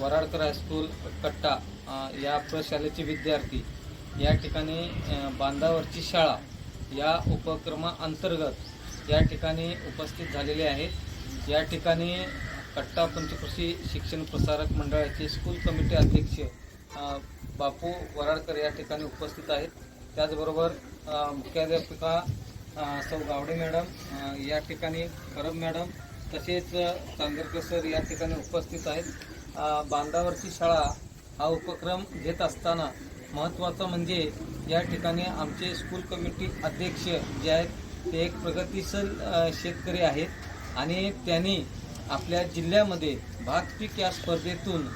Varadkar high school कट्टा या प्रशालेचे विद्यार्थी. या ठिकाणी बांधावरची शाळा या उपक्रमाअंतर्गत या ठिकाणी उपस्थित झालेले आहेत. या ठिकाणी कट्टा पंचकृषी शिक्षण प्रसारक मंडळाचे स्कूल कमिटी अध्यक्ष बापू वराडकर या ठिकाणी उपस्थित आहेत. त्याचबरोबर मुख्याध्यापिका सौ गावडे मॅडम या ठिकाणी परब मॅडम तसेच अ, चांदरकर सर या ठिकाणी उपस्थित आहेत. बांधावरची शाळा हा उपक्रम घेत असताना महत्त्वाचं म्हणजे या ठिकाणी आमचे स्कूल कमिटी अध्यक्ष जे आहेत ते एक प्रगतीशील शेतकरी आहेत. आणि त्यांनी आपल्या जिल्ह्यामध्ये भात पीक या स्पर्धेतून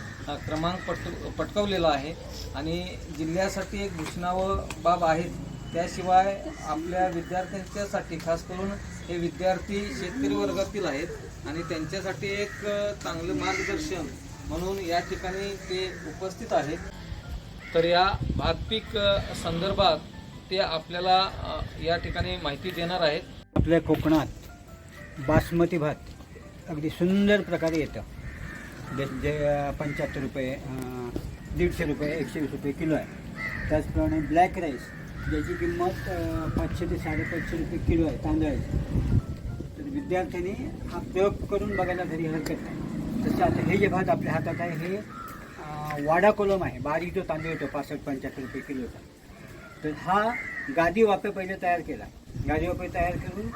क्रमांक पट पटकवलेला आहे. आणि जिल्ह्यासाठी एक घोषणावं बाब आहेत त्याशिवाय आपल्या विद्यार्थ्यांच्यासाठी खास करून हे विद्यार्थी शेतकरी वर्गातील आहेत. आणि त्यांच्यासाठी एक चांगलं मार्गदर्शन म्हणून या ठिकाणी ते उपस्थित आहेत. तर या भातपीक संदर्भात ते आपल्याला या ठिकाणी माहिती देणार आहेत. आपल्या कोकणात बासमती भात अगदी सुंदर प्रकारे येतं. जे जे पंच्याहत्तर रुपये दीडशे रुपये एकशे वीस रुपये किलो आहे. त्याचप्रमाणे ब्लॅक राईस ज्याची किंमत पाचशे ते साडेपाचशे रुपये किलो आहे तांदळाची. तर विद्यार्थ्यांनी हा प्रयोग करून बघायला घरी हरकत नाही. तसं आता हे जे भात आपल्या हातात आहे हे वाडा कोलम आहे. बारीक जो तांदूळ येतो पासष्ट पंच्याहत्तर रुपये किलोचा तर हा गादी वाफे पहिले तयार केला. गादी वाफे तयार करून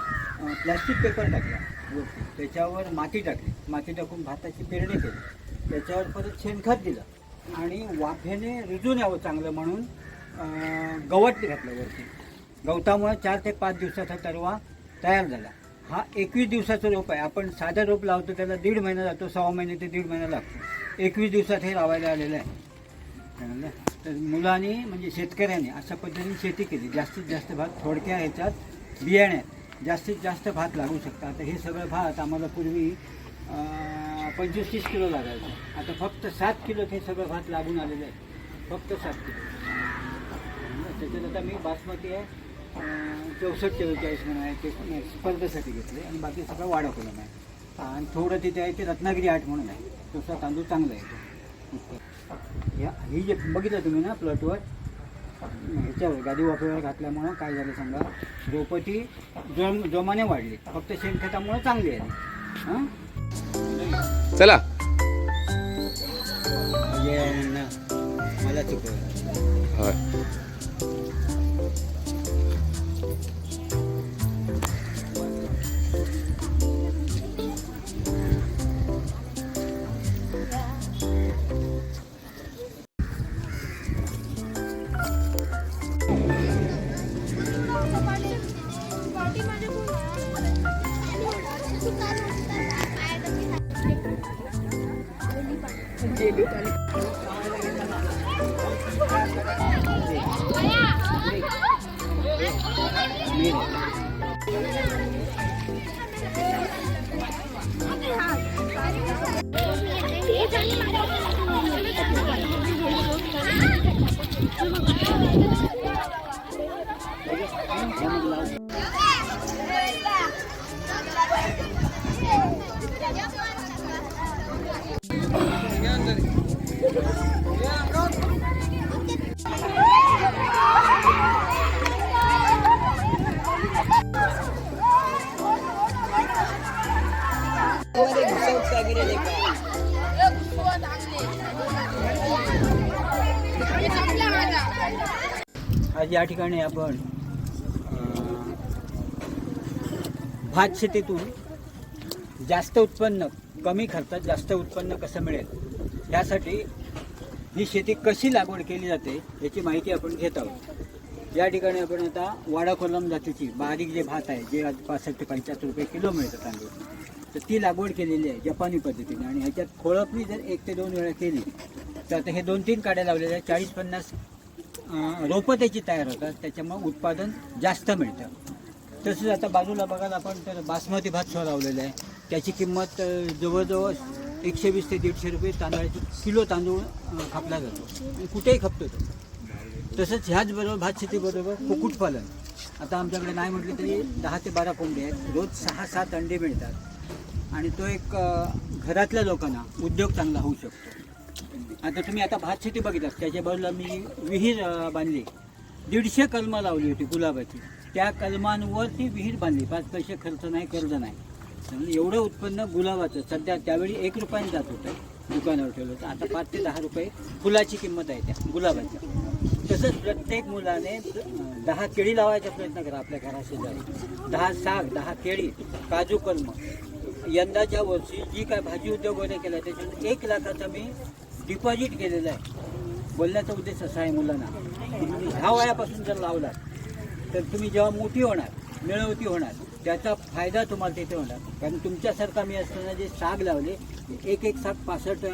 प्लॅस्टिक पेपर टाकला. वरती. त्याच्यावर माती टाकली. माती टाकून भाताची पेरणी केली. त्याच्यावर परत शेणखत दिलं. आणि वाफेने रुजून यावं चांगलं म्हणून गवत घातलं वरती. गवतामुळे चार ते पाच दिवसाचा तरवा तयार झाला. हा एकवीस दिवसाचं रोप आहे. आपण साधा रोप लावतो त्याला दीड महिना जातो सहा महिने ते दीड महिना लागतो. एकवीस दिवसात हे लावायला आलेलं आहे. तर मुलांनी म्हणजे शेतकऱ्यांनी अशा पद्धतीने शेती केली. जास्तीत जास्त भात थोडक्या ह्याच्यात बियाण्यात जास्तीत जास्त भात लागू शकतात. आता हे सगळं भात आम्हाला पूर्वी पंचवीस तीस किलो लागायचं. आता फक्त सात किलो हे सगळं भात लागून आलेलं आहे. फक्त सात किलो. त्याच्यात आता मी बासमती आहे. चौसष्ट चव्वेचाळीस म्हणून आहे ते स्पर्धेसाठी घेतले आणि बाकी सगळं वाडा कोलम आहे. आणि थोडं तिथे आहे ते रत्नागिरी आठ म्हणून आहे. तसा तांदूळ चांगला आहे तो. या ही जे बघितलं तुम्ही ना प्लॉटवर ह्याच्यावर गादी वापरावर घातल्यामुळं काय झालं सांगा? रोपटी जोम जोमाने वाढली. फक्त शेणखतामुळं चांगली आली हां? चला. म्हणजे ना मला चुकवलं जेबी आज या ठिकाणी आपण भात शेतीतून जास्त उत्पन्न कमी खर्चात जास्त उत्पन्न कसं मिळेल? यासाठी ही शेती कशी लागवड केली जाते याची माहिती आपण घेत आहोत. या ठिकाणी आपण आता वाडा कोलम जातीची बारीक जे भात आहे जे आज पासष्ट ते पंच्याहत्तर रुपये किलो मिळतं तांदूळ तर ती लागवड केलेली आहे जपानी पद्धतीने. आणि ह्याच्यात खोळपणी जर एक ते दोन वेळा केली तर आता हे दोन तीन काड्या लावलेल्या आहेत. चाळीस पन्नास रोपं त्याची तयार होतात. त्याच्यामुळे उत्पादन जास्त मिळतं. तसंच आता बाजूला बघाल आपण तर बासमती भात सुद्धा लावलेला आहे. त्याची किंमत जवळजवळ एकशे वीस ते दीडशे रुपये तांदळाची किलो तांदूळ खपला जातो. कुठेही खपतो तो. तसंच ह्याचबरोबर भात शेतीबरोबर कुक्कुटपालन. आता आमच्याकडे नाही म्हटलं तरी दहा ते बारा कोंबडी आहेत. रोज सहा सात अंडे मिळतात. आणि तो एक घरातल्या लोकांना उद्योग चांगला होऊ शकतो. आता तुम्ही आता भात शेती बघितलात त्याच्या बाजूला मी विहीर बांधली. दीडशे कलमं लावली होती गुलाबाची. त्या कलमांवर ती विहीर बांधली. पाच पैसे खर्च नाही कर्ज नाही. त्यामुळे एवढं उत्पन्न गुलाबाचं. सध्या त्यावेळी एक रुपयाने जात होतं दुकानावर ठेवलं होतं. आता पाच ते दहा रुपये फुलाची किंमत आहे त्या गुलाबाच्या. तसंच प्रत्येक मुलाने दहा केळी लावायचा प्रयत्न करा आपल्या घराशेजारी. दहा साग दहा केळी काजू कलम. यंदाच्या वर्षी जी काय भाजी उद्योग वगैरे केला त्याच्यात एक लाखाचा मी डिपॉझिट केलेलं आहे. बोलण्याचा उद्देश असा आहे मुलांना. तुम्ही ह्या वयापासून जर लावला तर तुम्ही जेव्हा मोठी होणार मिळवती होणार त्याचा फायदा तुम्हाला तिथे होणार. कारण तुमच्यासारखा मी असताना जे साग लावले एक एक साग पासष्ट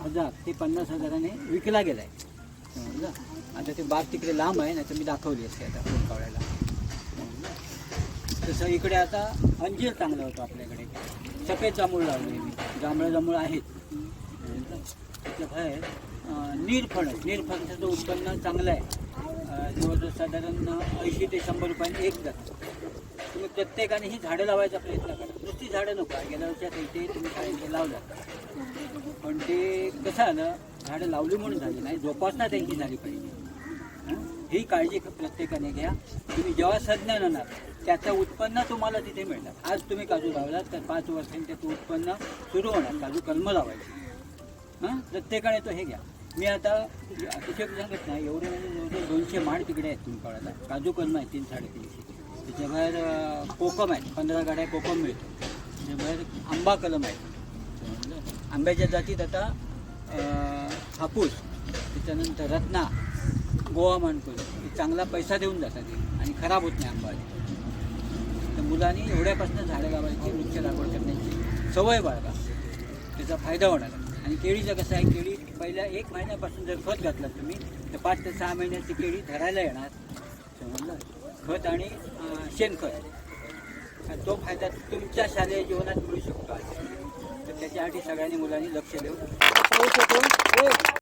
हजार ते पन्नास हजाराने विकला गेला आहे आता ते बाग तिकडे लांब आहे ना तर मी दाखवली असते आता फोन कावळ्याला तसं इकडे आता अंजीर चांगलं होतं आपल्याकडे. सफेद जांभूळ लावले मी जांभळं जांभूळ आहेत. त्याच्या काय अं, नीरफणस उत्पन्न चांगलं आहे. जवळजवळ साधारण ऐंशी ते शंभर रुपयांनी एक जातं तुम्ही प्रत्येकाने ही झाडं लावायचा प्रयत्न करा. नुसती झाडं नको. गेल्या वर्षात इथे तुम्ही शाळेत लावलं. पण ते कसं आलं? झाडं लावली म्हणून झाली नाही. जोपासना त्यांची झाली पाहिजे. ही काळजी प्रत्येकाने घ्या. तुम्ही जेव्हा संज्ञान होणार त्याचं उत्पन्न तुम्हाला तिथे मिळणार. आज तुम्ही काजू लावलात तर पाच वर्षांनी त्याचं उत्पन्न सुरू होणार. काजू कलम लावायची. हां? प्रत्येकाने तो हे घ्या. मी आता अतिशय सांगत नाही एवढे म्हणजे दोनशे माड तिकडे आहेत तुम्ही काजू कलम आहे तीन साडेतीनशे. त्याच्याबाहेर कोकम आहेत. पंधरा गाड्या कोकम मिळतो. त्याच्याबाहेर आंबा कलम आहे. आंब्याच्या जातीत आता हापूस त्याच्यानंतर रत्ना गोवा म्हणतो चांगला पैसा देऊन जातात ते आणि खराब होत नाही आंबा तर मुलांनी एवढ्यापासून झाडं लावायची वृक्ष लागवड करण्याची सवय बाळगा. त्याचा फायदा होणार आणि केळीचं कसं आहे केळी पहिल्या एक महिन्यापासून जर खत घातलं तुम्ही तर पाच ते सहा महिन्याची केळी धरायला येणार. समजलं खत आणि शेणखत. तो फायदा तुमच्या शालेय जीवनात मिळू शकतो. तर त्याच्यासाठी सगळ्यांनी मुलांनी लक्ष देऊन.